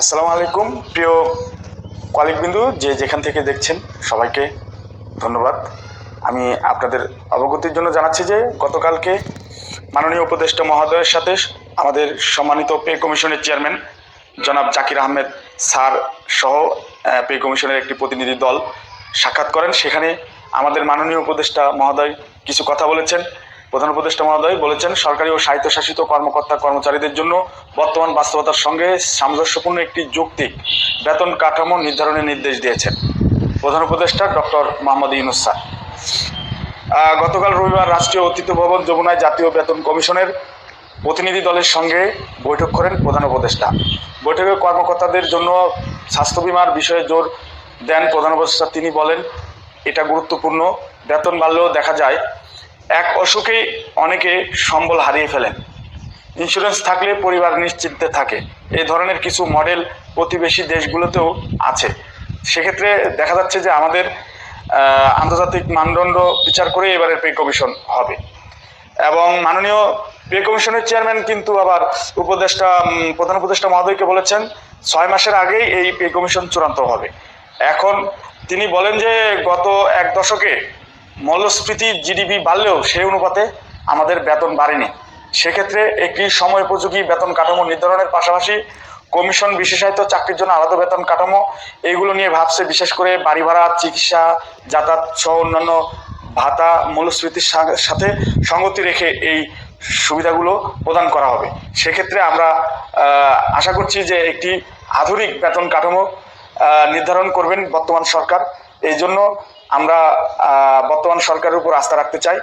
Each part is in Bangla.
আসসালামু আলাইকুম, প্রিয় কলিকবিন্দু যে যেখান থেকে দেখছেন সবাইকে ধন্যবাদ। আমি আপনাদের অবগতির জন্য জানাচ্ছি যে গতকালকে মাননীয় উপদেষ্টা মহোদয়ের সাথে আমাদের সম্মানিত পে কমিশনের চেয়ারম্যান জনাব জাকির আহমেদ স্যার সহ পে কমিশনের একটি প্রতিনিধি দল সাক্ষাৎ করেন। সেখানে আমাদের মাননীয় উপদেষ্টা মহোদয় কিছু কথা বলেছেন। প্রধান উপদেষ্টা মহোদয় বলেছেন, সরকারি ও স্বায়ত্তশাসিত কর্মকর্তা কর্মচারীদের জন্য বর্তমান বাস্তবতার সঙ্গে সামঞ্জস্যপূর্ণ একটি যৌক্তিক বেতন কাঠামো নির্ধারণের নির্দেশ দিয়েছেন। প্রধান উপদেষ্টা ডক্টর মোহাম্মদ ইউনুস গতকাল রবিবার রাষ্ট্রীয় অতিথি ভবন যমুনায় জাতীয় বেতন কমিশনের প্রতিনিধি দলের সঙ্গে বৈঠক করেন প্রধান উপদেষ্টা। বৈঠকে কর্মকর্তাদের জন্য স্বাস্থ্য বিমার বিষয়ে জোর দেন প্রধান উপদেষ্টা। তিনি বলেন, এটা গুরুত্বপূর্ণ। বেতন বাড়লেও দেখা যায় এক অসুখেই অনেকে সম্বল হারিয়ে ফেলেন ইন্স্যুরেন্স থাকলে পরিবার নিশ্চিন্তে থাকে। এই ধরনের কিছু মডেল প্রতিবেশী দেশগুলোতেও আছে। সেক্ষেত্রে দেখা যাচ্ছে যে আমাদের আন্তর্জাতিক মানদণ্ড বিচার করে এবারের পে কমিশন হবে। এবং মাননীয় পে কমিশনের চেয়ারম্যান কিন্তু আবার উপদেষ্টা প্রধান উপদেষ্টা মহোদয়কে বলেছেন, ছয় মাসের আগেই এই পে কমিশন চূড়ান্ত হবে। এখন তিনি বলেন যে গত এক দশকে মূল্যস্ফীতি জিডিপি বাড়লেও সেই অনুপাতে আমাদের বেতন বাড়েনি। সেক্ষেত্রে একটি সময় উপযোগী বেতন কাঠামো নির্ধারণের পাশাপাশি কমিশন বিশেষায়িত চাকরির জন্য আলাদা বেতন কাঠামো এইগুলো নিয়ে ভাবছে বিশেষ করে বাড়ি ভাড়া, চিকিৎসা, যাতায়াত সহ অন্যান্য ভাতা মূল্যস্ফীতির সাথে সঙ্গতি রেখে এই সুবিধাগুলো প্রদান করা হবে। সেক্ষেত্রে আমরা আশা করছি যে একটি আধুনিক বেতন কাঠামো নির্ধারণ করবেন বর্তমান সরকার। এই জন্য আমরা বর্তমান সরকারের উপর আস্থা রাখতে চাই।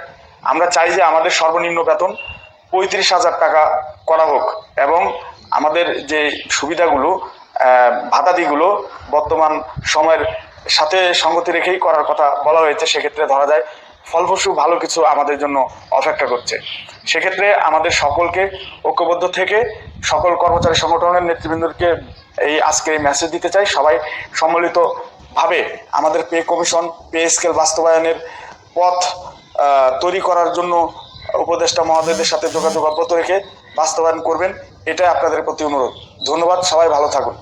আমরা চাই যে আমাদের সর্বনিম্ন বেতন পঁয়ত্রিশ হাজার টাকা করা হোক এবং আমাদের যে সুবিধাগুলো ভাতাদিগুলো বর্তমান সময়ের সাথে সঙ্গতি রেখেই করার কথা বলা হয়েছে, সেক্ষেত্রে ধরা যায় ফলপ্রসূ ভালো কিছু আমাদের জন্য অপেক্ষা করছে। সেক্ষেত্রে আমাদের সকলকে ঐক্যবদ্ধ থেকে সকল কর্মচারী সংগঠনের নেতৃবৃন্দকে এই আজকে এই মেসেজ দিতে চাই। সবাই সম্মিলিতভাবে আমাদের পে কমিশন, পে স্কেল বাস্তবায়নের পথ তৈরি করার জন্য উপদেষ্টা মহোদয়দের সাথে যোগাযোগ অব্যাহত রেখে বাস্তবায়ন করবেন, এটাই আপনাদের প্রতি অনুরোধ। ধন্যবাদ, সবাই ভালো থাকুন।